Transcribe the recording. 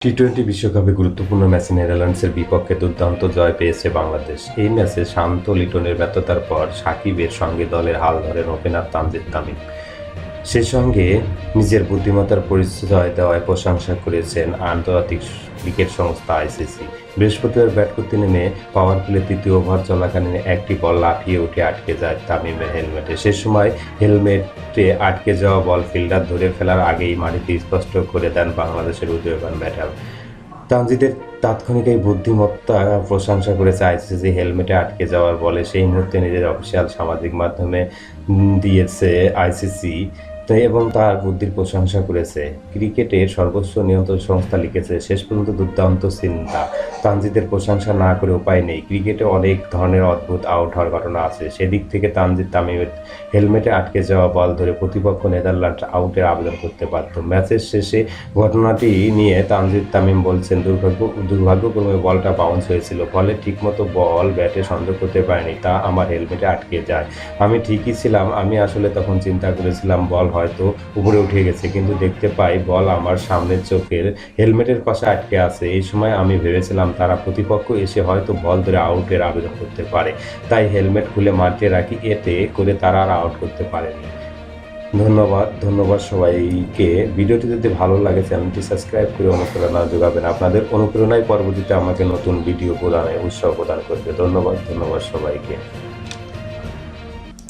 T twenty বিশ্বকাপে গুরুত্বপূর্ণ ম্যাচে নেদারল্যান্ডসের বিপক্ষে দুর্দান্ত জয় পেয়েছে বাংলাদেশ। এই ম্যাচে শান্ত লিটনের ব্যর্থতার পর সাকিবের সঙ্গে দলের হাল ধরেন ওপেনার তানজিদ তামিম। সে সঙ্গে নিজের বুদ্ধিমত্তার পরিচয় দেওয়ায় প্রশংসা করেছেন আন্তর্জাতিক ক্রিকেট সংস্থা আইসিসি। বৃহস্পতিবার ব্যাট করতে নেমে পাওয়ার প্লে তৃতীয় ওভার চলাকালীন একটি বল লাফিয়ে উঠে আটকে যায় তামিমের হেলমেটে। সে সময় হেলমেটে আটকে যাওয়া বল ফিল্ডার ধরে ফেলার আগেই মাটিতে স্পষ্ট করে দেন বাংলাদেশের উদীয়মান ব্যাটার। তানজিদের তাৎক্ষণিক এই বুদ্ধিমত্তা প্রশংসা করেছে আইসিসি হেলমেটে আটকে যাওয়ার বলে, সেই মুহূর্তে নিজের অফিসিয়াল সামাজিক মাধ্যমে দিয়েছে আইসিসি। এবং তার বুদ্ধির প্রশংসা করেছে। ক্রিকেটের সর্বোচ্চ নিয়ন্ত্রণ সংস্থা লিখেছে, শেষ পর্যন্ত দুর্দান্ত চিন্তা। তানজিদের প্রশংসা না করে উপায় নেই। ক্রিকেটে অনেক ধরনের অদ্ভুত আউট হওয়ার ঘটনা আছে। সেদিক থেকে তানজিদ তামিমের হেলমেটে আটকে যাওয়া বল ধরে প্রতিপক্ষ নেদারল্যান্ড আউটের আবেদন করতে পারত ম্যাচের শেষে ঘটনাটি নিয়ে তানজিদ তামিম বলছেন, দুর্ভাগ্য, দুর্ভাগ্যক্রমে বলটা বাউন্স হয়েছিল। ফলে ঠিকমতো বল, ব্যাটে সংযোগ করতে পারেনি। তা আমার হেলমেটে আটকে যায়। আমি ঠিকই ছিলাম। আমি আসলে তখন চিন্তা করেছিলাম, বল হয়তো উপরে উঠে গেছে, কিন্তু দেখতে পাই বল আমার সামনের চোখের হেলমেটের পাশে আটকে আছে। এই সময় আমি ভেবেছিলাম তারা প্রতিপক্ষ এসে হয়তো বল ধরে আউটের আবেদন করতে পারে। তাই হেলমেট খুলে মারতে রাখি, এতে করে তারা আর আউট করতে পারেনি। ধন্যবাদ ধন্যবাদ সবাইকে। ভিডিওটি যদি ভালো লাগে, চ্যানেলটি সাবস্ক্রাইব করে অনুপ্রেরণা যোগাবেন। আপনাদের অনুপ্রেরণায় পরবর্তীতে আমাকে নতুন ভিডিও প্রদানে উৎসাহ প্রদান করবে। ধন্যবাদ ধন্যবাদ সবাইকে।